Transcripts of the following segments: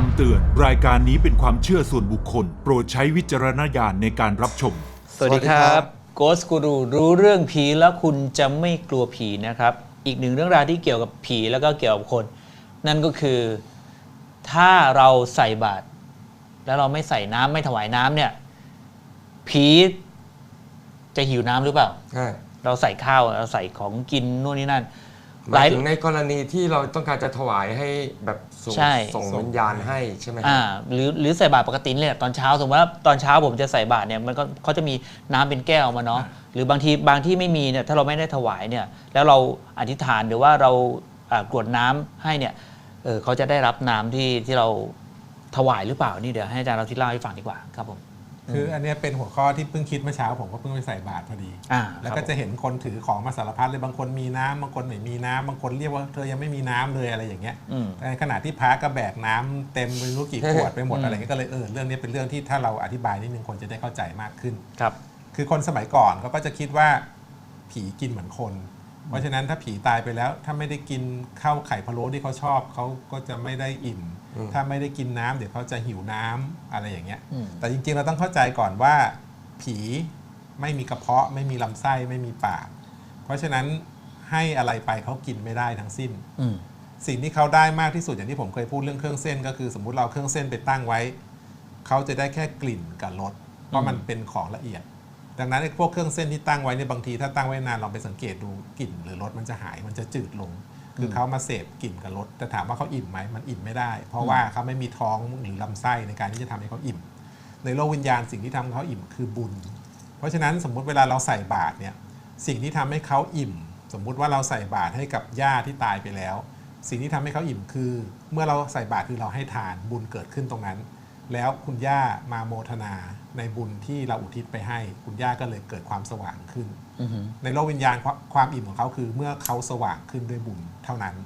คำเตือน รายการนี้เป็นความเชื่อส่วนบุคคล โปรดใช้วิจารณญาณในการรับชม สวัสดีครับ โกสกูรูรู้เรื่องผีแล้วคุณจะไม่กลัวผีนะครับ อีกหนึ่งเรื่องราวที่เกี่ยวกับผีแล้วก็เกี่ยวกับคน นั่นก็คือ ถ้าเราใส่บาตรแล้วเราไม่ใส่น้ำไม่ถวายน้ำเนี่ย ผีจะหิวน้ำหรือเปล่า ใช่ เราใส่ข้าวเราใส่ของกินนู่นนี่นั่น หมายถึงในกรณีที่เราต้องการจะถวายให้แบบส่งใช่ ส่งวิญญาณให้ใช่ไหมอ่าหรือหรือใส่บาตรปกตินี่แหละตอนเช้าสมมติว่าตอนเช้าผมจะใส่บาตรเนี่ยมันก็เขาจะมีน้ำเป็นแก้วมาเนาะหรือบางทีบางที่ไม่มีเนี่ยถ้าเราไม่ได้ถวายเนี่ยแล้วเราอธิษฐานหรือว่าเราอ่ากรวดน้ำให้เนี่ยเออเขาจะได้รับน้ำที่ที่เราถวายหรือเปล่านี่เดี๋ยวให้อาจารย์เราที่เล่าให้ฟังดีกว่าครับผม คืออันเนี้ยเป็นหัวข้อที่เพิ่งคิดเมื่อเช้าผมก็เพิ่งไปใส่บาตรพอดีอ่าแล้วคก็รับจะเห็นคนถือของมาสารพัดเลยบางคนมีน้ำบางคนไม่มีน้ำบางคนเรียกว่าเธอยังไม่มีน้ำเลยอะไรอย่างเงี้ยอืมในขณะที่พระก็แบกน้ำเต็มไม่รู้กี่ขวดไปหมดอืมอะไรเงี้ยก็เลยเออเรื่องนี้เป็นเรื่องที่ถ้าเราอธิบายนิดนึงคนจะได้เข้าใจมากขึ้นครับ คือคนสมัยก่อนเขาก็จะคิดว่าผีกินเหมือนคน เพราะฉะนั้นถ้าผีตายไปแล้ว ถ้าไม่ได้กินข้าวไข่พะโล้ที่เขาชอบเขาก็จะไม่ได้อิ่ม ถ้าไม่ได้กินน้ำเดี๋ยวเขาจะหิวน้ำอะไรอย่างเงี้ยอืมแต่จริงๆเราต้องเข้าใจก่อนว่า ผีไม่มีกระเพาะ ไม่มีลำไส้ไม่มีปาก เพราะฉะนั้นให้อะไรไปเขากินไม่ได้ทั้งสิ้นอืมสิ่งที่เขาได้มากที่สุดอย่างที่ผมเคยพูดเรื่องเครื่องเส้น ก็คือสมมุติเราเอาเครื่องเส้นไปตั้งไว้เขาจะได้แค่กลิ่นกับรสเพราะมันเป็นของละเอียด ดังนั้นไอ้พวกเครื่องเส้นที่ตั้งไว้เนี่ยบางทีถ้าตั้งไว้นานลองไปสังเกตดูกลิ่นหรือรสมันจะหายมันจะจืดลง คือเขามาเสพกลิ่นกับรสแต่ถามว่าเขาอิ่มไหมมันอิ่มไม่ได้ เพราะว่าเขาไม่มีท้องหรือลำไส้ในการที่จะทำให้เขาอิ่ม ในโลกวิญญาณสิ่งที่ทำให้เขาอิ่มคือบุญ เพราะฉะนั้นสมมุติเวลาเราใส่บาตรเนี่ยสิ่งที่ทำให้เขาอิ่ม สมมุติว่าเราใส่บาตรให้กับย่าที่ตายไปแล้ว สิ่งที่ทำให้เขาอิ่มคือ เมื่อเราใส่บาตรคือเราให้ทานบุญเกิดขึ้นตรงนั้น แล้วคุณย่ามาโมทนาในบุญที่เราอุทิศไปให้ คุณย่าก็เลยเกิดความสว่างขึ้น อือหือในโลกวิญญาณความความอิ่มของเขาคือเมื่อเขาสว่างขึ้นด้วยบุญเท่านั้น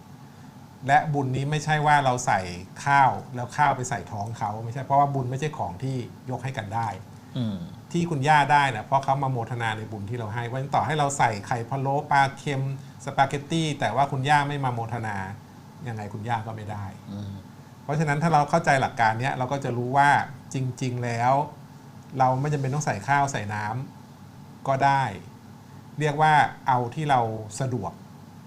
และบุญนี้ไม่ใช่ว่าเราใส่ข้าวแล้วข้าวไปใส่ท้องเขาไม่ใช่เพราะว่าบุญไม่ใช่ของที่ยกให้กันได้ อืมที่คุณย่าได้นะเพราะเขามาโมทนาในบุญที่เราให้เพราะฉะนั้นต่อให้เราใส่ไข่พะโล้ปลาเค็มสปาเกตตี้แต่ว่าคุณย่าไม่มาโมทนายังไงคุณย่าก็ไม่ได้ อืม เพราะฉะนั้นถ้าเราเข้าใจหลักการเนี้ยเราก็จะรู้ว่าจริง ๆ แล้ว เราไม่จำเป็นต้องใส่ข้าวใส่น้ำก็ได้ เรียกว่าเอาที่เราสะดวก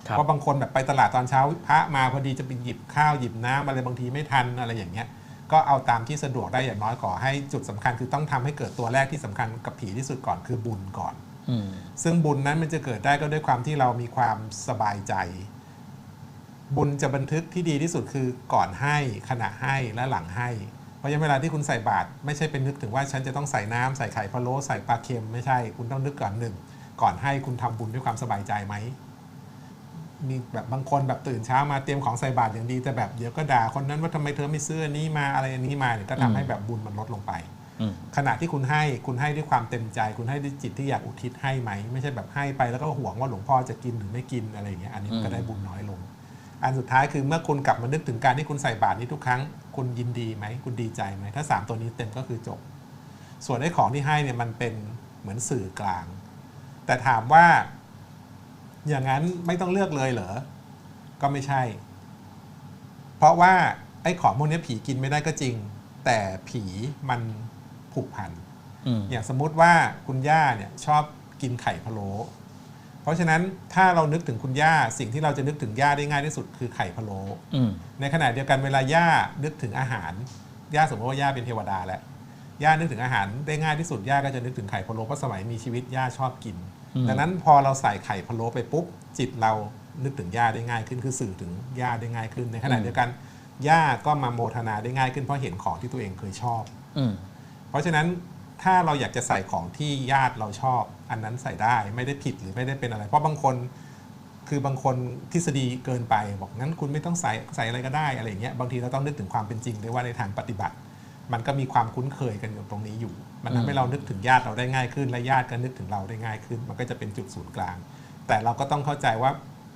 ครับเพราะบางคนแบบไปตลาดตอนเช้าพระมาพอดีจะไปหยิบข้าวหยิบน้ำอะไรบางทีไม่ทันอะไรอย่างเงี้ยก็เอาตามที่สะดวกได้อย่างน้อยขอให้จุดสำคัญคือต้องทำให้เกิดตัวแรกที่สำคัญกับผีที่สุดก่อนคือบุญก่อนอืมซึ่งบุญนั้นมันจะเกิดได้ก็ด้วยความที่เรามีความสบายใจ บุญจะบันทึกที่ดีที่สุดคือก่อนให้ขณะให้และหลังให้ เพราะฉะนั้นเวลาที่คุณใส่บาตรไม่ใช่เป็นนึกถึงว่าฉันจะต้องใส่น้ำใส่ไข่พะโล้ใส่ปลาเค็มไม่ใช่คุณต้องนึกก่อนหนึ่งก่อนให้คุณทำบุญด้วยความสบายใจไหมมีแบบบางคนแบบตื่นเช้ามาเตรียมของใส่บาตรอย่างดีแต่แบบเดี๋ยวก็ด่าคนนั้นว่าทำไมเธอไม่ซื้ออันนี้มาอะไรอันนี้มาเนี่ยก็ทำให้แบบบุญมันลดลงไปอืมขณะที่คุณให้คุณให้ด้วยความเต็มใจ คุณให้ด้วยจิตที่อยากอุทิศให้ไหม ไม่ใช่แบบให้ไปแล้วก็ห่วงว่าหลวงพ่อจะกินหรือไม่กินอะไรอย่างเงี้ยอันนี้มันก็ได้บุญน้อยลง อันสุดท้ายคือเมื่อคุณกลับมานึกถึงการที่คุณใส่บาตรนี้ทุกครั้ง คุณยินดีไหม คุณดีใจไหม ถ้าสามตัวนี้เต็มก็คือจบ ส่วนไอ้ของที่ให้เนี่ยมันเป็นเหมือนสื่อกลาง แต่ถามว่า อย่างนั้นไม่ต้องเลือกเลยเหรอ ก็ไม่ใช่ เพราะว่าไอ้ของพวกนี้ผีกินไม่ได้ก็จริง แต่ผีมันผูกพันอืมอย่างสมมุติว่าคุณย่าเนี่ยชอบกินไข่พะโล้เพ ราะฉะนั้นถ้าเรานึกถึงคุณย่าสิ่งที่เราจะนึกถึงย่าได้ง่ายที่สุดคือไข่พะโล้อืมในขณะเดียวกันเวลาย่านึกถึงอาหารย่าสมมติว่าย่าเป็นเทวดาแล้วย่านึกถึงอาหารได้ง่ายที่สุดย่าก็จะนึกถึงไข่พะโล้เพราะสมัยมีชีวิตย่าชอบกินอืมดังนั้นพอเราใส่ไข่พะโล้ไปปุ๊บจิตเรานึกถึงย่าได้ง่ายขึ้นคือสื่อถึงย่าได้ง่ายขึ้น ในขณะเดียวกันย่าก็มาโมทนาได้ง่ายขึ้นเพราะเห็นของที่ตัวเองเคยชอบอืมเพราะฉะนั้น ถ้าเราอยากจะใส่ของที่ญาติเราชอบ อันนั้นใส่ได้ไม่ได้ผิดหรือไม่ได้เป็นอะไร เพราะบางคนคือบางคนทฤษฎีเกินไป บอกงั้นคุณไม่ต้องใส่ใส่อะไรก็ได้อะไรอย่างเงี้ยบางทีเราต้องนึกถึงความเป็นจริงด้วยว่าในทางปฏิบัติ มันก็มีความคุ้นเคยกันอยู่ตรงนี้อยู่ มันทำให้เรานึกถึงญาติเราได้ง่ายขึ้น และญาติก็นึกถึงเราได้ง่ายขึ้น มันก็จะเป็นจุดศูนย์กลาง แต่เราก็ต้องเข้าใจว่า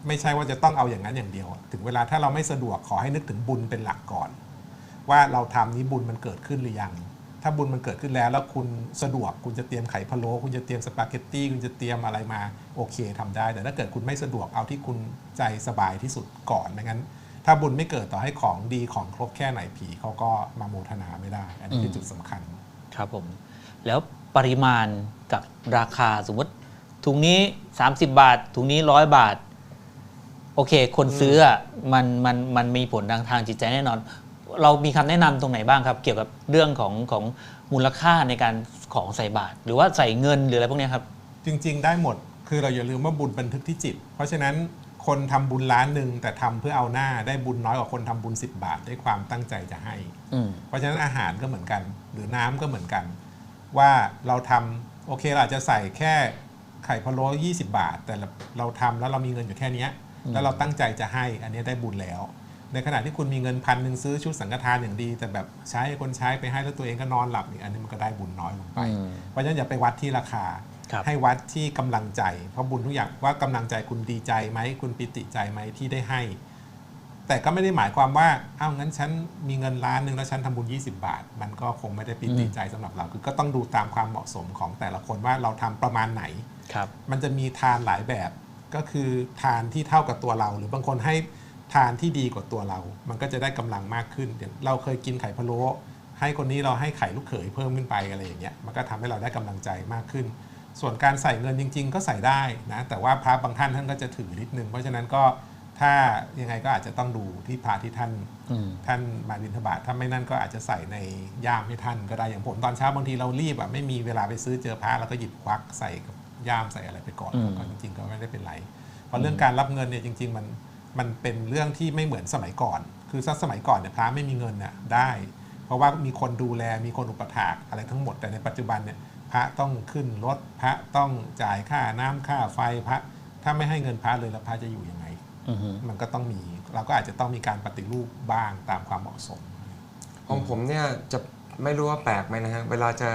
ไม่ใช่ว่าจะต้องเอาอย่างนั้นอย่างเดียว ถึงเวลาถ้าเราไม่สะดวกขอให้นึกถึงบุญเป็นหลักก่อน ว่าเราทำนี้บุญมันเกิดขึ้นหรือยัง ถ้าบุญมันเกิดขึ้นแล้ว แล้วคุณสะดวกคุณจะเตรียมไข่พะโล้คุณจะเตรียมสปาเกตตี้คุณจะเตรียมอะไรมาโอเคทำได้ แต่ถ้าเกิดคุณไม่สะดวกเอาที่คุณใจสบายที่สุดก่อนไม่งั้น ถ้าบุญไม่เกิดต่อให้ของดีของครบแค่ไหนผีเขาก็มาโมทนาไม่ได้ อันนี้คือจุดสำคัญ ครับผม แล้วปริมาณกับราคาสมมติถุงนี้ 30 บาทถุงนี้ร้อยบาท โอเค คนซื้ออะมันมันมันมีผลทางทางจิตใจแน่นอน เรามีคำแนะนำตรงไหนบ้างครับ เกี่ยวกับเรื่องของของมูลค่าในการของใส่บาทหรือว่าใส่เงินหรืออะไรพวกเนี้ยครับ จริง ๆ ได้หมดคือเราอย่าลืมว่าบุญบันทึกที่จิต เพราะฉะนั้นคนทำบุญล้านหนึ่งแต่ทำเพื่อเอาหน้าได้บุญน้อยกว่าคนทำบุญ 10 บาทด้วยความตั้งใจจะให้อืมเพราะฉะนั้นอาหารก็เหมือนกัน หรือน้ำก็เหมือนกัน ว่าเราทำโอเคเราอาจจะใส่แค่ไข่พะโล้20 บาท แต่เราเราทำแล้วเรามีเงินอยู่แค่เนี้ยแล้วเราตั้งใจจะให้อันนี้ได้บุญแล้ว ในขณะที่คุณมีเงินพันหนึ่งซื้อชุดสังฆทานอย่างดี แต่แบบใช้ให้คนใช้ไปให้แล้วตัวเองก็นอนหลับอีกอันนี้มันก็ได้บุญน้อยลงไปอืมเพราะฉะนั้นอย่าไปวัดที่ราคาครับให้วัดที่กำลังใจ เพราะบุญทุกอย่างว่ากำลังใจคุณดีใจไหมคุณปิติใจไหมที่ได้ให้ แต่ก็ไม่ได้หมายความว่าอ้าวงั้นฉันมีเงินล้านหนึ่งแล้วฉันทำบุญ 20 บาท มันก็คงไม่ได้ปิติใจสำหรับเราคือก็ต้องดูตามความเหมาะสมของแต่ละคนว่าเราทำประมาณไหนครับมันจะมีทานหลายแบบก็คือทานที่เท่ากับตัวเรา หรือบางคนให้ ทานที่ดีกว่าตัวเรา มันก็จะได้กำลังมากขึ้นอย่างเราเคยกินไข่พะโล้ให้คนนี้เราให้ไข่ลูกเขยเพิ่มขึ้นไปอะไรอย่างเงี้ย มันก็ทำให้เราได้กำลังใจมากขึ้น ส่วนการใส่เงินจริง ๆ ก็ใส่ได้นะ แต่ว่าพระบางท่านท่านก็จะถือนิดนึง เพราะฉะนั้นก็ถ้ายังไงก็อาจจะต้องดูที่พระที่ท่านอืมท่านมาบิณฑบาตถ้าไม่นั่นก็อาจจะใส่ในย่ามให้ท่านก็ได้ อย่างผมตอนเช้าบางทีเรารีบอะไม่มีเวลาไปซื้อเจอพระเราก็หยิบควักใส่กับย่ามใส่อะไรไปก่อนอืมแล้วก็จริง ๆ ก็ไม่ได้เป็นไร เพราะเรื่องการรับเงินเนี่ยจริง ๆ มัน มันเป็นเรื่องที่ไม่เหมือนสมัยก่อน คือถ้าสมัยก่อนเนี่ยพระไม่มีเงินน่ะได้ เพราะว่ามีคนดูแลมีคนอุปถากอะไรทั้งหมดแต่ในปัจจุบันเนี่ยพระต้องขึ้นรถพระต้องจ่ายค่าน้ำค่าไฟพระ ถ้าไม่ให้เงินพระเลยแล้วพระจะอยู่ยังไงมันก็ต้องมีเราก็อาจจะต้องมีการปฏิรูปบ้างตามความเหมาะสมของผมเนี่ยจะไม่รู้ว่าแปลกไหมนะฮะเวลาจะ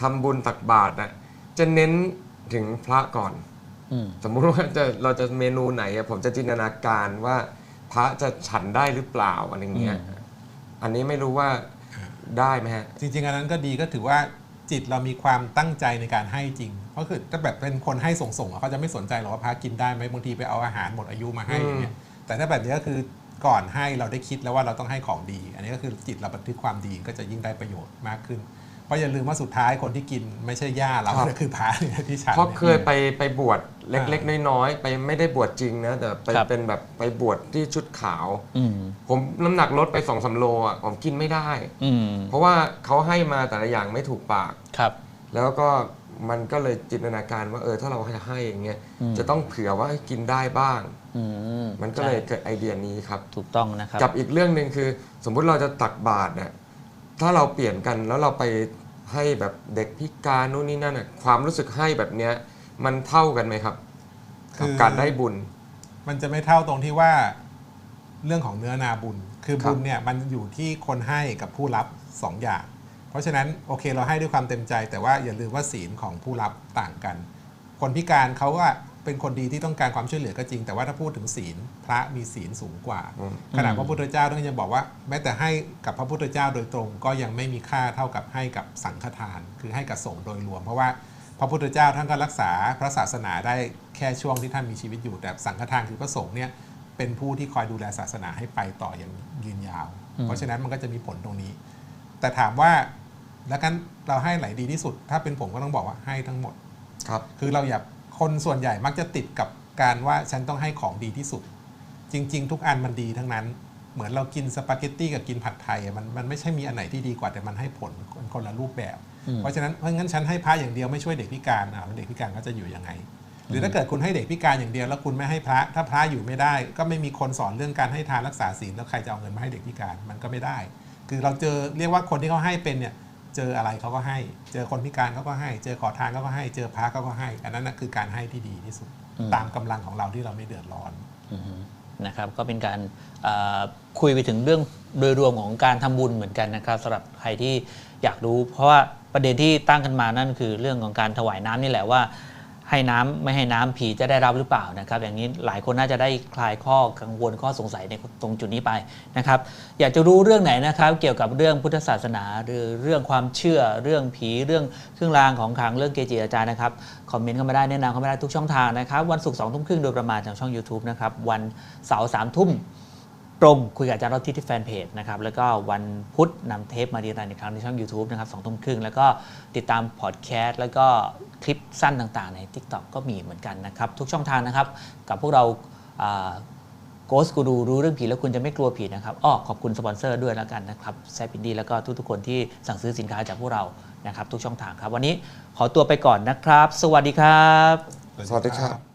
ทำบุญตักบาตรน่ะจะเน้นถึงพระก่อน สมมุติว่าจะเราจะเมนูไหนอะผมจะจินตนาการว่าพระจะฉันได้หรือเปล่าอะไรเงี้ยอืมอันนี้ไม่รู้ว่าได้ไหมฮะจริงๆอันนั้นก็ดีก็ถือว่าจิตเรามีความตั้งใจในการให้จริง เพราะคือถ้าแบบเป็นคนให้ส่งๆอะเขาจะไม่สนใจหรอกว่าพระกินได้ไหมบางทีไปเอาอาหารหมดอายุมาให้อืมอย่างเงี้ยแต่ถ้าแบบนี้ก็คือก่อนให้เราได้คิดแล้วว่าเราต้องให้ของดี อันนี้ก็คือจิตเราบันทึกความดีก็จะยิ่งได้ประโยชน์มากขึ้นเพ ราะอย่าลืมว่าสุดท้ายคนที่กินไม่ใช่ย่าเราแต่คือพระเนี่ยที่ฉันเพราะนี่ยเคยไปไปบวชเล็กๆ น้อยๆไปไม่ได้บวชจริงนะแต่ไปครับเป็นแบบไปบวชที่ชุดขาวอืมผมน้ำหนักลดไปสองสาโลอะผมกินไม่ได้อืมเพราะว่าเขาให้มาแต่ละอย่างไม่ถูกปากครับ แล้วก็มันก็เลยจินตนาการว่าเออถ้าเราจะให้อย่างเงี้ยอืมจะต้องเผื่อว่าให้กินได้บ้างอืมมันก็เลยใช่เกิดไอเดียนี้ครับ ถูกต้องนะครับกับอีกเรื่องหนึ่งคือ สมมุติเราจะตักบาตรเนี่ยถ้าเราเปลี่ยนกันแล้วเราไป ให้แบบเด็กพิการนู่นนี่นั่นน่ะความรู้สึกให้แบบเนี้ยมันเท่ากันไหมครับกับการได้บุญ มันจะไม่เท่าตรงที่ว่าเรื่องของเนื้อนาบุญ คือครับ บุญเนี่ยมันอยู่ที่คนให้กับผู้รับสองอย่าง เพราะฉะนั้นโอเคเราให้ด้วยความเต็มใจ แต่ว่าอย่าลืมว่าศีลของผู้รับต่างกัน คนพิการเขาก็ เป็นคนดีที่ต้องการความช่วยเหลือก็จริง แต่ว่าถ้าพูดถึงศีลพระมีศีลสูงกว่าอืมขณะพระพุทธเจ้าท่านยังบอกว่า แม้แต่ให้กับพระพุทธเจ้าโดยตรง ก็ยังไม่มีค่าเท่ากับให้กับสังฆทาน คือให้กับสงฆ์โดยรวม เพราะว่าพระพุทธเจ้าท่านก็รักษาพระศาสนาได้แค่ช่วงที่ท่านมีชีวิตอยู่ แต่สังฆทานคือพระสงฆ์เนี่ยเป็นผู้ที่คอยดูแลศาสนาให้ไปต่ออย่างยืนยาวอืมเพราะฉะนั้นมันก็จะมีผลตรงนี้ แต่ถามว่าแล้วกันเราให้ไหนดีที่สุด ถ้าเป็นผมก็ต้องบอกว่าให้ทั้งหมดครับคือเราอย่า คนส่วนใหญ่มักจะติดกับการว่าฉันต้องให้ของดีที่สุด จริง ๆ ทุกอันมันดีทั้งนั้น เหมือนเรากินสปาเกตตี้กับกินผัดไทยอะมันมันไม่ใช่มีอันไหนที่ดีกว่าแต่มันให้ผลคนคนละรูปแบบอืมเพราะฉะนั้นเพราะงั้นฉันให้พระอย่างเดียวไม่ช่วยเด็กพิการอะแล้วเด็กพิการก็จะอยู่ยังไง หรือถ้าเกิดคุณให้เด็กพิการอย่างเดียวแล้วคุณไม่ให้พระ ถ้าพระอยู่ไม่ได้ ก็ไม่มีคนสอนเรื่องการให้ทานรักษาศีลแล้วใครจะเอาเงินมาให้เด็กพิการมันก็ไม่ได้ คือเราเจอเรียกว่าคนที่เขาให้เป็นเนี่ย เจออะไรเขาก็ให้ เจอคนพิการเขาก็ให้ เจอขอทานเขาก็ให้ เจอพระเขาก็ให้ อันนั้นนะคือการให้ที่ดีที่สุดอืมตามกำลังของเราที่เราไม่เดือดร้อนอือฮึนะครับ ก็เป็นการเอ่อคุยไปถึงเรื่องโดยรวมของการทำบุญเหมือนกันนะครับสำหรับใครที่อยากรู้ เพราะว่าประเด็นที่ตั้งกันมานั่นคือเรื่องของการถวายน้ำนี่แหละว่า ให้น้ำไม่ให้น้ำผีจะได้รับหรือเปล่านะครับ อย่างนี้หลายคนน่าจะได้คลายข้อกังวลข้อสงสัยในตรงจุดนี้ไปนะครับ อยากจะรู้เรื่องไหนนะครับ เกี่ยวกับเรื่องพุทธศาสนา หรือเรื่องความเชื่อเรื่องผีเรื่องเครื่องรางของขลังเรื่องเกจิอาจารย์นะครับคอมเมนต์เข้ามาได้แนะนำเข้ามาได้ทุกช่องทางนะครับ วันศุกร์สองทุ่มครึ่งโดยประมาณทางช่อง YouTube นะครับวันเสาร์สามทุ่ม ตรงคุยกับอาจารย์รอดที่ที่แฟนเพจนะครับแล้วก็วันพุธนำเทปมาดีรันอีกครั้งในช่อง YouTube นะครับสองทุ่มครึ่งแล้วก็ติดตามพอดแคสต์แล้วก็คลิปสั้นต่างๆ ใน TikTok ก็มีเหมือนกันนะครับ ทุกช่องทางนะครับ กับพวกเราโกสกูรูรู้เรื่องผีแล้วคุณจะไม่กลัวผีนะครับอ้อขอบคุณสปอนเซอร์ด้วยแล้วกันนะครับแซปปินดีแล้วก็ทุกๆคนที่สั่งซื้อสินค้าจากพวกเรานะครับทุกช่องทางครับ วันนี้ขอตัวไปก่อนนะครับ สวัสดีครับ สวัสดีครับ